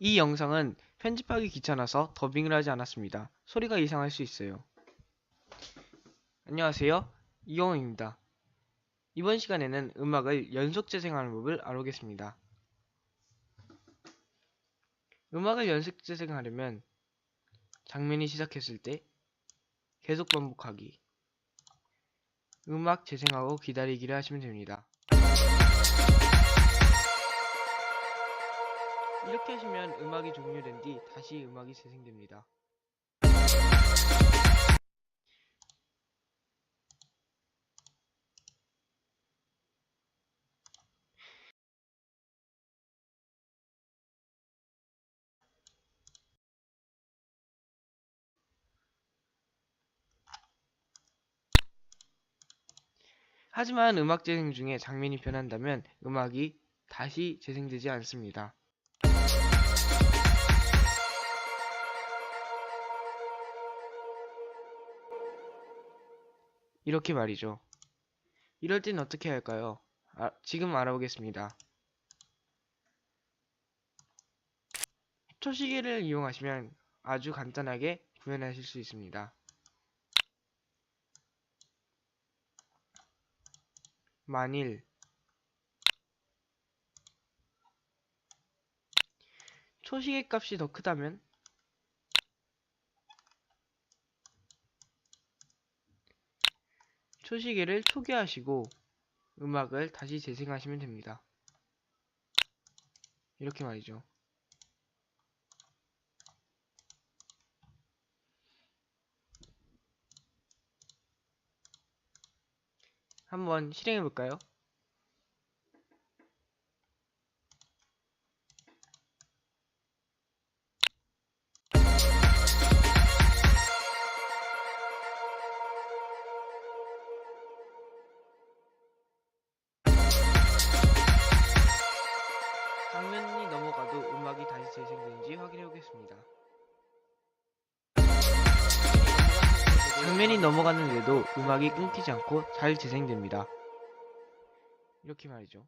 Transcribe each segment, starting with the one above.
이 영상은 편집하기 귀찮아서 더빙을 하지 않았습니다. 소리가 이상할 수 있어요. 안녕하세요. 이영호입니다. 이번 시간에는 음악을 연속 재생하는 법을 알아보겠습니다. 음악을 연속 재생하려면 장면이 시작했을 때 계속 반복하기 음악 재생하고 기다리기를 하시면 됩니다. 이렇게 하시면 음악이 종료된 뒤 다시 음악이 재생됩니다. 하지만 음악 재생 중에 장면이 변한다면 음악이 다시 재생되지 않습니다. 이렇게 말이죠. 이럴 땐 어떻게 할까요? 아, 지금 알아보겠습니다. 초시계를 이용하시면 아주 간단하게 구현하실 수 있습니다. 만일 초시계 값이 더 크다면 초시계를 초기화하시고 음악을 다시 재생하시면 됩니다. 이렇게 말이죠. 한번 실행해 볼까요? 장면이 넘어가도 음악이 다시 재생되는지 확인해 보겠습니다. 장면이 넘어갔는데도 음악이 끊기지 않고 잘 재생됩니다. 이렇게 말이죠.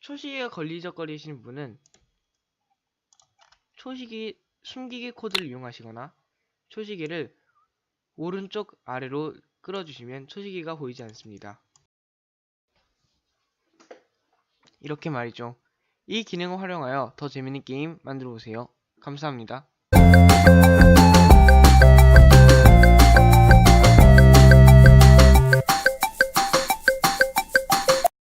초시계가 걸리적거리시는 분은 초시계 숨기기 코드를 이용하시거나 초시계를 오른쪽 아래로 끌어주시면 초시계가 보이지 않습니다. 이렇게 말이죠. 이 기능을 활용하여 더 재밌는 게임 만들어 보세요. 감사합니다.